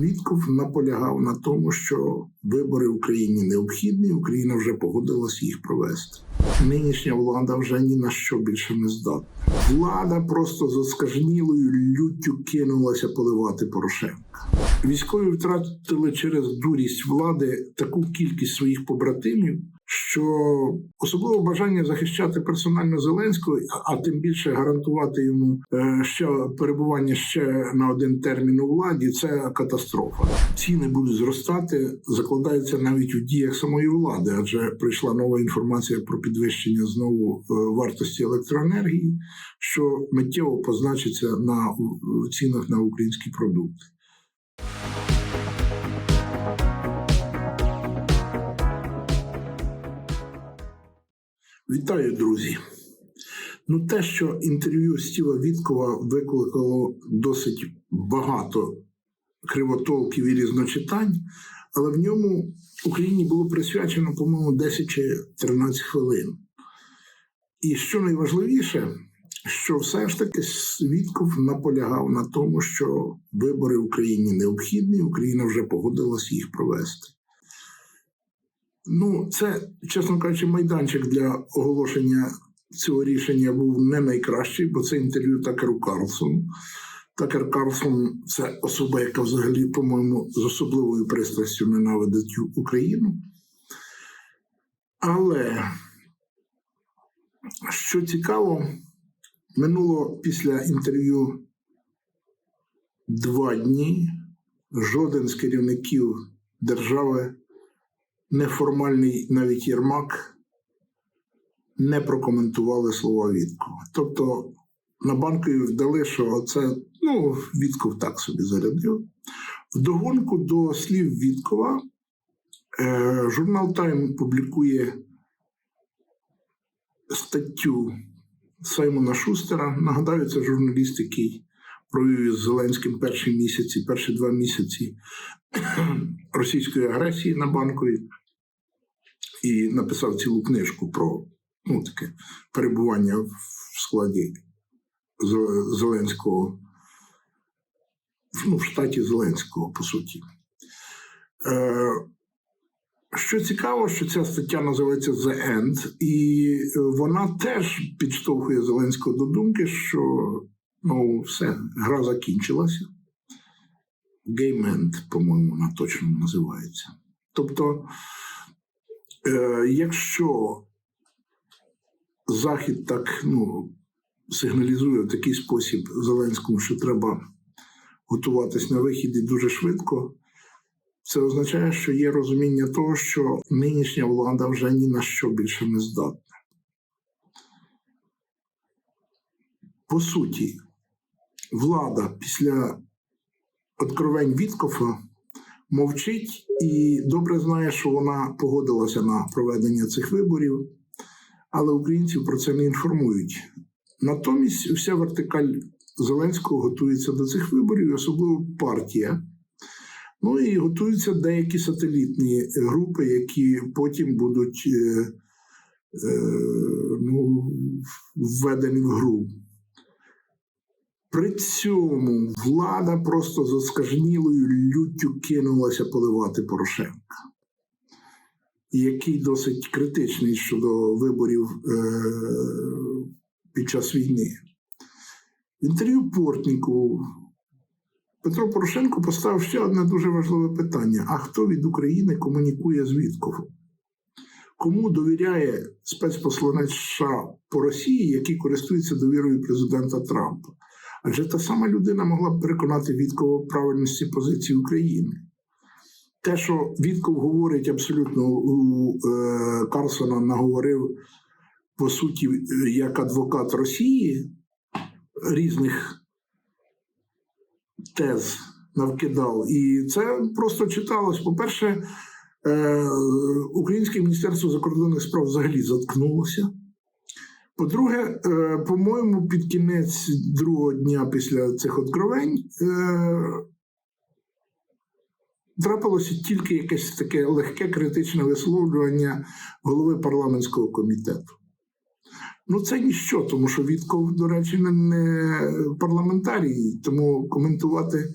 Вітков наполягав на тому, що вибори в Україні необхідні, Україна вже погодилась їх провести. Нинішня влада вже ні на що більше не здатна. Влада просто з скажнілою люттю кинулася поливати Порошенка. Військові втратили через дурість влади таку кількість своїх побратимів, що особливо бажання захищати персонально Зеленського, а тим більше гарантувати йому е, ще перебування ще на один термін у владі, це катастрофа. Ціни будуть зростати, закладаються навіть у діях самої влади, адже прийшла нова інформація про підвищення знову е, вартості електроенергії, що миттєво позначиться на цінах на українські продукти. Вітаю, друзі. Ну, те, що інтерв'ю Стіва Віткова викликало досить багато кривотолків і різночитань, але в ньому Україні було присвячено, по-моєму, 10 чи 13 хвилин. І що найважливіше, що все ж таки Вітков наполягав на тому, що вибори в Україні необхідні, Україна вже погодилась їх провести. Ну, це, чесно кажучи, майданчик для оголошення цього рішення був не найкращий, бо це інтерв'ю Такеру Карлсону. Такер Карлсон це особа, яка взагалі, по-моєму, з особливою пристрастю ненавидить Україну. Але що цікаво, минуло після інтерв'ю два дні. Жоден з керівників держави неформальний навіть Єрмак не прокоментували слова Віткова. Тобто на банкові вдали, що це ну, Вітков так собі зарядив. Вдогонку до слів Віткова е, журнал Тайм публікує статтю Саймона Шустера. Нагадаю, це журналіст, який провів із Зеленським перші місяці, перші два місяці російської агресії на банкові і написав цілу книжку про ну, таке перебування в складі Зеленського, ну, в штаті Зеленського, по суті. Е, що цікаво, що ця стаття називається The End, і вона теж підштовхує Зеленського до думки, що ну, все, гра закінчилася. Геймент, по-моєму, вона точно називається. Тобто, якщо Захід так ну, сигналізує в такий спосіб Зеленському, що треба готуватись на вихід і дуже швидко, це означає, що є розуміння того, що нинішня влада вже ні на що більше не здатна. По суті, влада після откровень Віткофа мовчить і добре знає, що вона погодилася на проведення цих виборів, але українців про це не інформують. Натомість вся вертикаль Зеленського готується до цих виборів, особливо партія. Ну і готуються деякі сателітні групи, які потім будуть е, е, ну, введені в гру. При цьому влада просто за скажнілою люттю кинулася поливати Порошенка, який досить критичний щодо виборів е, під час війни. Інтерв'ю Портніку Петро Порошенко поставив ще одне дуже важливе питання: а хто від України комунікує з Вітковом? Кому довіряє спецпосланець США по Росії, який користується довірою президента Трампа? Адже та сама людина могла б переконати Віткова правильності позиції України. Те, що Вітков говорить абсолютно у е, Карлсона наговорив, по суті, як адвокат Росії різних тез навкидав. І це просто читалось. По-перше, е, Українське міністерство закордонних справ взагалі заткнулося. По-друге, е, по-моєму, під кінець другого дня після цих откровень е, трапилося тільки якесь таке легке критичне висловлювання голови парламентського комітету. Ну, це ніщо, тому що Вітков, до речі, не, парламентарій, тому коментувати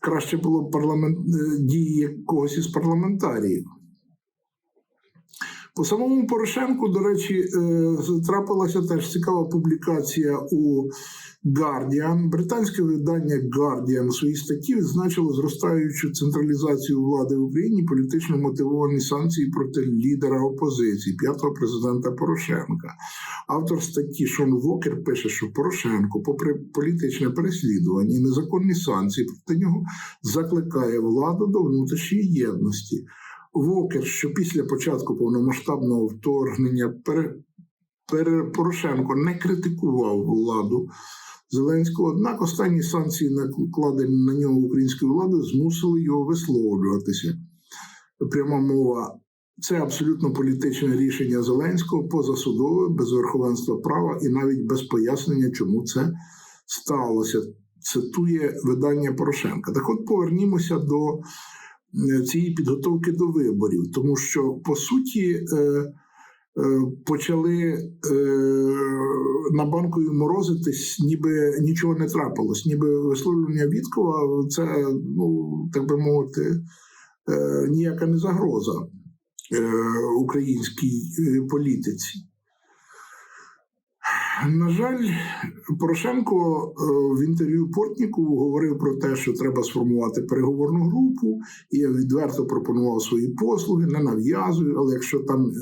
краще було парламент е, дії якогось із парламентаріїв. По самому Порошенку, до речі, е, трапилася теж цікава публікація у Guardian. Британське видання Guardian у своїй статті відзначило зростаючу централізацію влади в Україні, політично мотивовані санкції проти лідера опозиції, п'ятого президента Порошенка. Автор статті Шон Вокер пише, що Порошенко, попри політичне переслідування і незаконні санкції проти нього, закликає владу до внутрішньої єдності. Вокер, що після початку повномасштабного вторгнення пере, Порошенко не критикував владу Зеленського, однак останні санкції, накладені на нього українською владою, змусили його висловлюватися. Пряма мова. Це абсолютно політичне рішення Зеленського позасудове, без верховенства права і навіть без пояснення, чому це сталося. Цитує видання Порошенка. Так от повернімося до цієї підготовки до виборів, тому що по суті е, е, почали е, на банкою морозитись, ніби нічого не трапилось, ніби висловлювання Віткова це, ну так би мовити, е, ніяка не загроза е, українській е, політиці. На жаль, Порошенко е, в інтерв'ю Портніку говорив про те, що треба сформувати переговорну групу, і я відверто пропонував свої послуги, не нав'язую, але якщо там,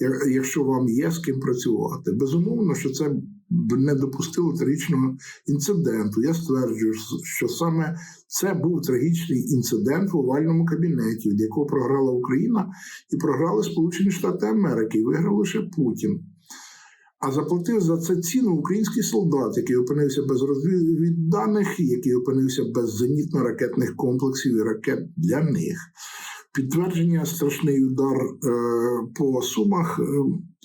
е, якщо вам є з ким працювати, безумовно, що це б не допустило трагічного інциденту. Я стверджую, що саме це був трагічний інцидент в овальному кабінеті, від якого програла Україна і програли Сполучені Штати Америки, і виграв лише Путін. А заплатив за це ціну український солдат, який опинився без розвідданих, який опинився без зенітно-ракетних комплексів і ракет для них. Підтвердження страшний удар е, по сумах, е,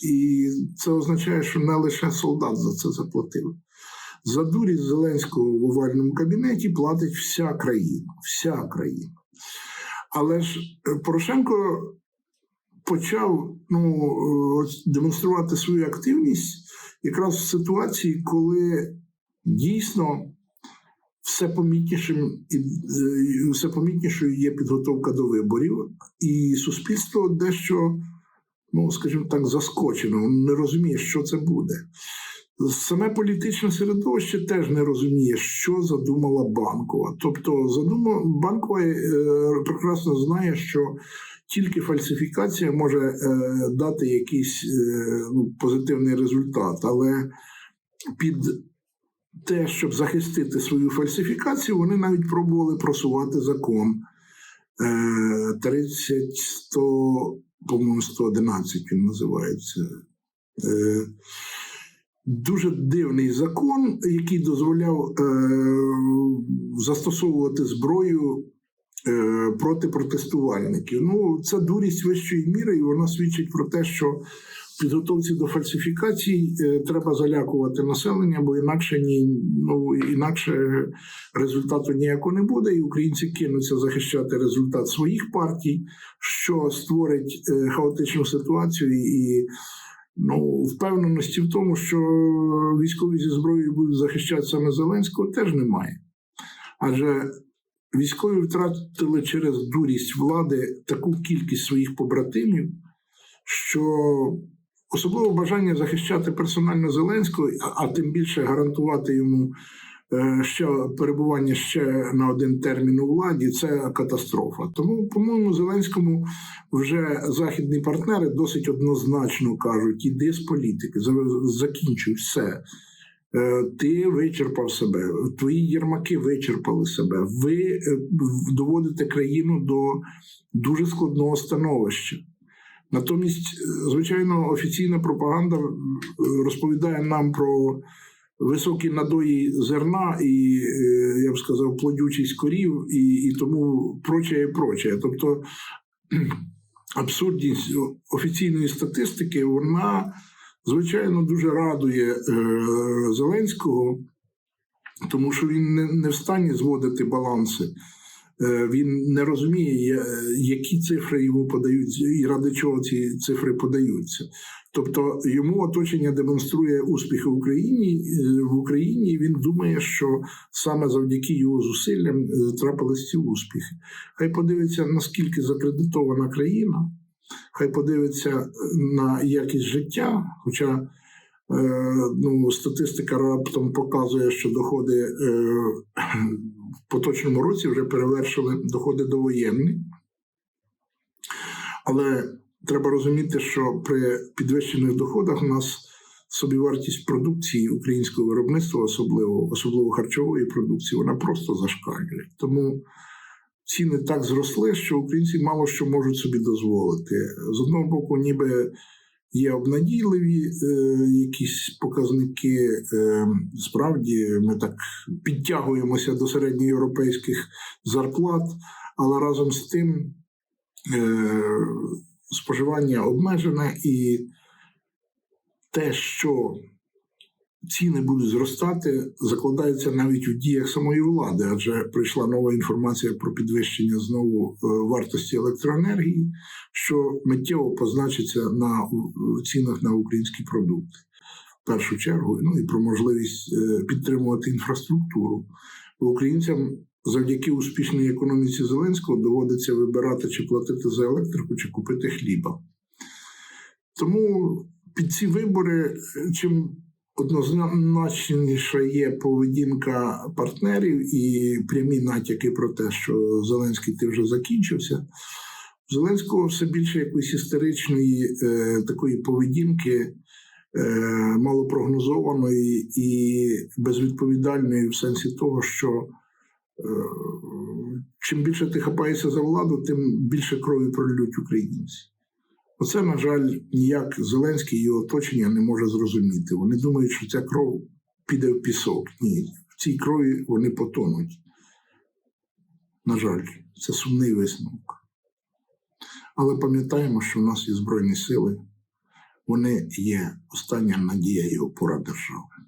і це означає, що не лише солдат за це заплатив. За дурість Зеленського в овальному кабінеті платить вся країна. Вся країна. Але ж е, Порошенко почав ну, е, демонструвати свою активність якраз в ситуації, коли дійсно все помітнішим і е, все помітнішою є підготовка до виборів, і суспільство дещо, ну скажімо так, заскочено, не розуміє, що це буде. Саме політичне середовище теж не розуміє, що задумала банкова. Тобто, задума банкова е, прекрасно знає, що тільки фальсифікація може е, дати якийсь е, ну, позитивний результат, але під те, щоб захистити свою фальсифікацію, вони навіть пробували просувати закон е, 30 100, по-моєму, 111 він називається. Е, Дуже дивний закон, який дозволяв е, застосовувати зброю проти протестувальників. Ну, це дурість вищої міри, і вона свідчить про те, що підготовці до фальсифікацій е, треба залякувати населення, бо інакше ні, ну інакше результату ніякого не буде, і українці кинуться захищати результат своїх партій, що створить е, хаотичну ситуацію і. Ну, впевненості в тому, що військові зі зброєю будуть захищати саме Зеленського, теж немає. Адже військові втратили через дурість влади таку кількість своїх побратимів, що особливо бажання захищати персонально Зеленського, а, тим більше гарантувати йому е, ще перебування ще на один термін у владі це катастрофа. Тому, по-моєму, Зеленському вже західні партнери досить однозначно кажуть: іди з політики, за- закінчуй все. Е, Ти вичерпав себе, твої єрмаки вичерпали себе. Ви е, доводите країну до дуже складного становища. Натомість, е, звичайно, офіційна пропаганда розповідає нам про високі надої зерна і, я б сказав, плодючість корів, і, і тому проче і. Тобто абсурдність офіційної статистики, вона, звичайно, дуже радує е, Зеленського, тому що він не, не в стані зводити баланси Е, Він не розуміє, які цифри йому подають, і ради чого ці цифри подаються. Тобто йому оточення демонструє успіхи в Україні е, в Україні. і Він думає, що саме завдяки його зусиллям трапились ці успіхи. Хай подивиться, наскільки закредитована країна, хай подивиться на якість життя. Хоча е, ну, статистика раптом показує, що доходи е, в поточному році вже перевершили доходи довоєнні. Але треба розуміти, що при підвищених доходах у нас собівартість продукції українського виробництва, особливо особливо харчової продукції, вона просто зашкалює. Тому ціни так зросли, що українці мало що можуть собі дозволити. З одного боку, ніби є обнадійливі е, якісь показники. Е, справді, ми так підтягуємося до середньоєвропейських зарплат, але разом з тим е, споживання обмежене і те, що ціни будуть зростати, закладається навіть у діях самої влади, адже прийшла нова інформація про підвищення знову е, вартості електроенергії, що миттєво позначиться на цінах на українські продукти. В першу чергу, ну і про можливість е, підтримувати інфраструктуру. Українцям завдяки успішній економіці Зеленського доводиться вибирати чи платити за електрику, чи купити хліба. Тому під ці вибори, е, чим однозначніша є поведінка партнерів і прямі натяки про те, що Зеленський ти вже закінчився. У Зеленського все більше якоїсь істеричної е, такої поведінки, е, малопрогнозованої і безвідповідальної в сенсі того, що е, чим більше ти хапаєшся за владу, тим більше крові пролють українці. Оце, на жаль, ніяк Зеленський і його оточення не може зрозуміти. Вони думають, що ця кров піде в пісок. Ні, в цій крові вони потонуть. На жаль, це сумний висновок. Але пам'ятаємо, що в нас є Збройні сили, вони є остання надія і опора держави.